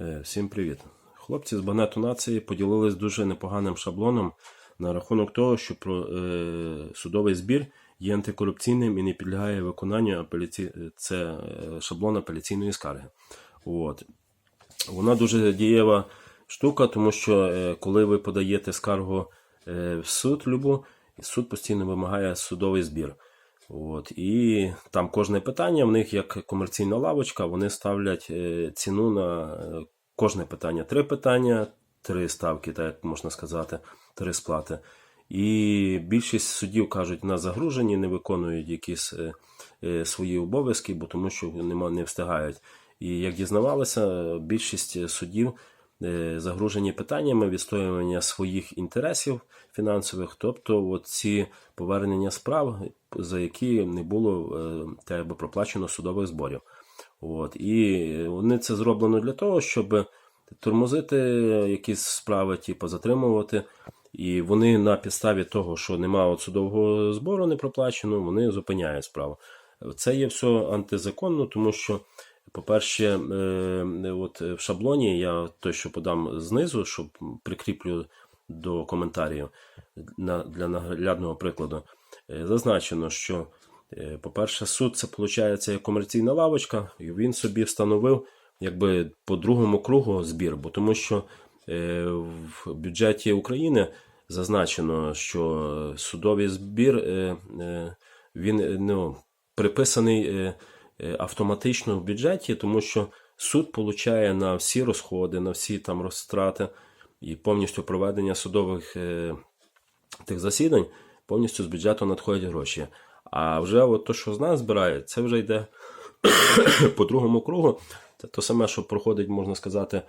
Е, Всім привіт. Хлопці з Багнету нації поділились дуже непоганим шаблоном на рахунок того, що е, судовий збір є антикорупційним і не підлягає виконанню апеляці... це е, шаблон апеляційної скарги. От. Вона дуже дієва штука, тому що коли ви подаєте скаргу в суд любу, суд постійно вимагає судовий збір. От, і там кожне питання, в них як комерційна лавочка, вони ставлять е, ціну на е, кожне питання. Три питання, три ставки, так можна сказати, три сплати. І більшість суддів кажуть, на загружені, не виконують якісь е, свої обов'язки, бо тому що не встигають. І як дізнавалися, більшість суддів е, загружені питаннями відстоювання своїх інтересів фінансових, тобто ці повернення справ, за які не було е, проплачено судових зборів. От. І вони це зроблено для того, щоб тормозити якісь справи, типу, затримувати. І вони на підставі того, що немає судового збору не проплачено, вони зупиняють справу. Це є все антизаконно, тому що, по-перше, е, от в шаблоні я той, що подам знизу, щоб прикріплю до коментарів для наглядного прикладу, е, зазначено, що, е, по-перше, суд це виходить як комерційна лавочка, і він собі встановив якби по другому кругу збір, бо тому що е, в бюджеті України зазначено, що судовий збір е, е, він е, ну, приписаний е, е, автоматично в бюджеті, тому що суд получає на всі розходи, на всі там розтрати і повністю проведення судових е, тих засідань, повністю з бюджету надходять гроші. А вже от то, що з нас збирає, це вже йде по другому кругу. Це то саме, що проходить, можна сказати,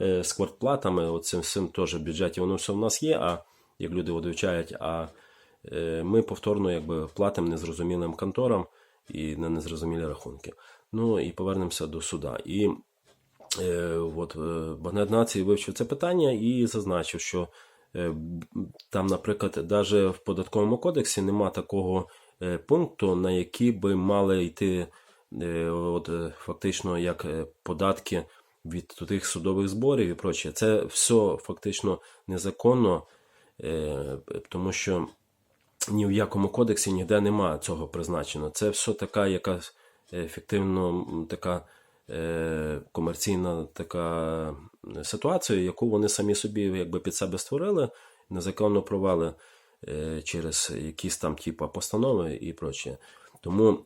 е, з квартплатами. Оцим всім теж в бюджеті воно все в нас є, а як люди от вивчають, а е, ми повторно якби платимо незрозумілим конторам і на незрозумілі рахунки. Ну і повернемося до суда. І е, от, е, Багнет нації вивчив це питання і зазначив, що е, там, наприклад, навіть в податковому кодексі нема такого е, пункту, на який би мали йти е, от, е, фактично як е, податки від тих судових зборів і прочее. Це все фактично незаконно, тому що ні в якому кодексі ніде нема цього призначено. Це все така якась ефективно така е, комерційна така ситуація, яку вони самі собі якби під себе створили, незаконно провели е, через якісь там типа постанови і прочее. Тому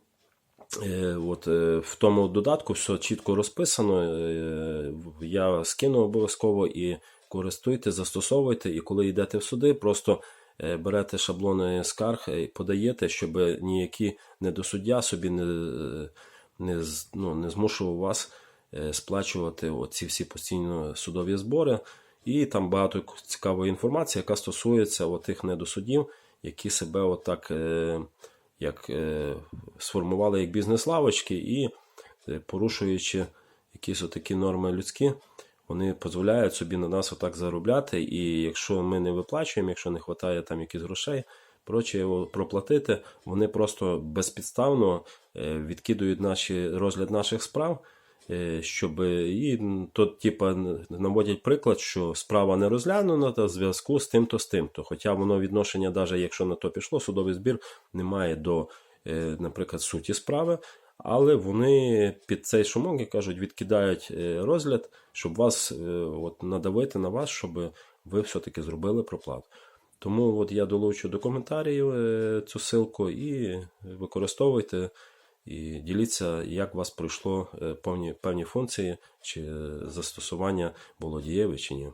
Е, От е, в тому додатку все чітко розписано. е, Я скину обов'язково і користуйте, застосовуйте. І коли йдете в суди, просто е, берете шаблони скарг і подаєте, щоб ніякі недосуддя собі не, не, ну, не змушував вас е, сплачувати оці всі постійно судові збори. І там багато цікавої інформації, яка стосується тих недосуддів, які себе отак. е, як е, сформували як бізнес-лавочки і, е, порушуючи якісь отакі норми людські, вони дозволяють собі на нас отак заробляти. І якщо ми не виплачуємо, якщо не вистачає там якихось грошей, проче його проплатити, вони просто безпідставно е, відкидують наші, розгляд наших справ. е, Щоб і то, типа, наводять приклад, що справа не розглянута та в зв'язку з тим-то з тим-то. Хоча воно відношення, навіть якщо на то пішло, судовий збір не має до, наприклад, суті справи, але вони під цей шумок, як кажуть, відкидають е, розгляд, щоб вас е, от, надавити на вас, щоб ви все-таки зробили проплату. Тому от я долучу до коментарів е, цю ссылку і використовуйте. І діліться, як у вас пройшло е, певні, певні функції, чи е, застосування було дієве, чи ні.